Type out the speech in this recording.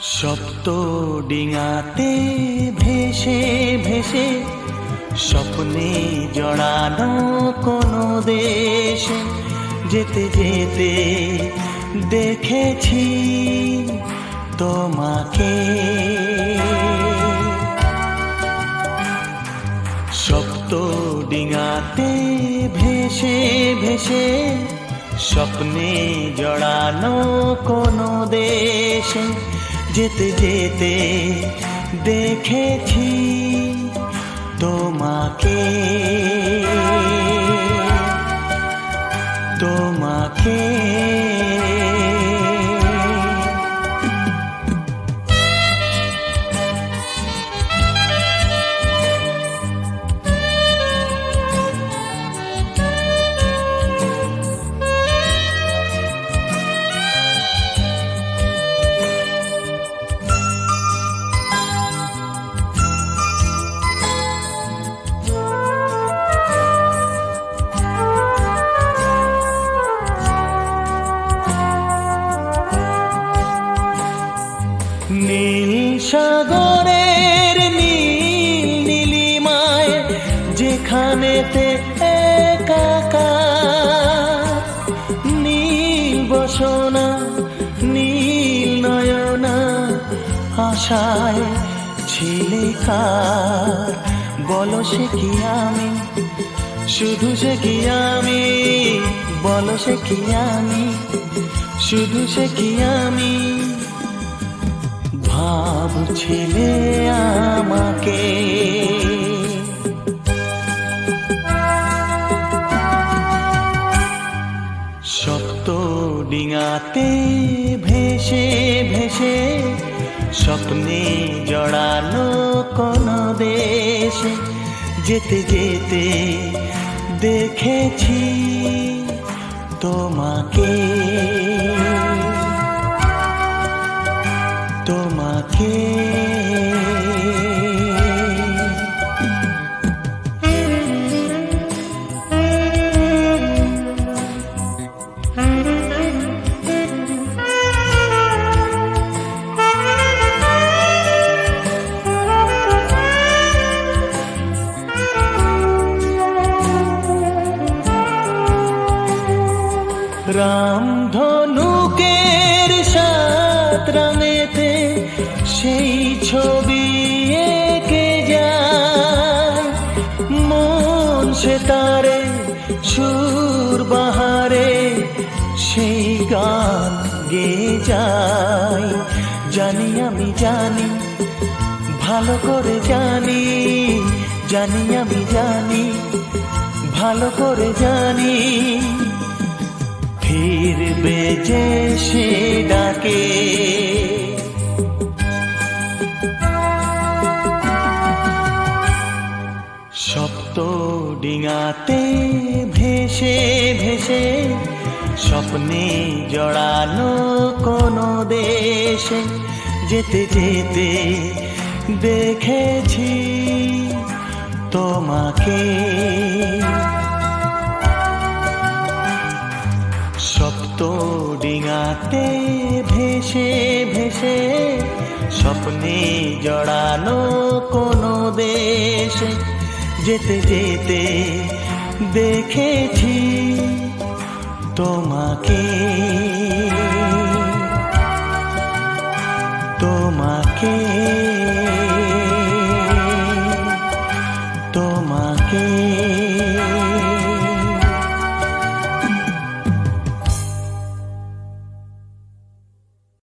সপ্ত ডিঙাতে ভেসে ভেসে স্বপ্নে জড়ানো কোনো দেশে যেতে যেতে দেখেছি তোমাকে। সপ্ত ডিঙাতে ভেসে ভেসে স্বপ্নে জড়ানো কোনো দেশে যেতে যেতে দেখেছি তোমাকে। সাগরের নীল নীলিমায় যেখানেতে একাকার নীল বসনা, নীল নয়না আশায় ছিলিকার বলো সে কি আমি? শুধু সে কি আমি? বলো সে কি আমি? শুধু সে কি আমি? ভাবছিলে আমাকে। সপ্ত ডিঙাতে ভেসে ভেসে স্বপ্নে জড়ানো কোন দেশে। যেতে যেতে দেখেছি তোমাকে। তোমাকে। রামধনুকের সাত রঙেতে সেই ছবি এঁকে যায়। মন সে তারে, সুর বাহারে, সেই গান গে যায়। জানি আমি জানি, ভালো করে জানি জানি আমি জানি, ভালো করে জানি। ফিরবে যে সে ডাকে সপ্ত ডিঙাতে ভেসে ভেসে, স্বপ্নে জড়ানো কোনো দেশে। যেতে যেতে দেখেছি তোমাকে। সপ্ত ডিঙাতে ভেসে ভেসে, স্বপ্নে জড়ানো কোনো দেশে। যেতে যেতে দেখেছি তোমাকে। তোমাকে। তোমাকে।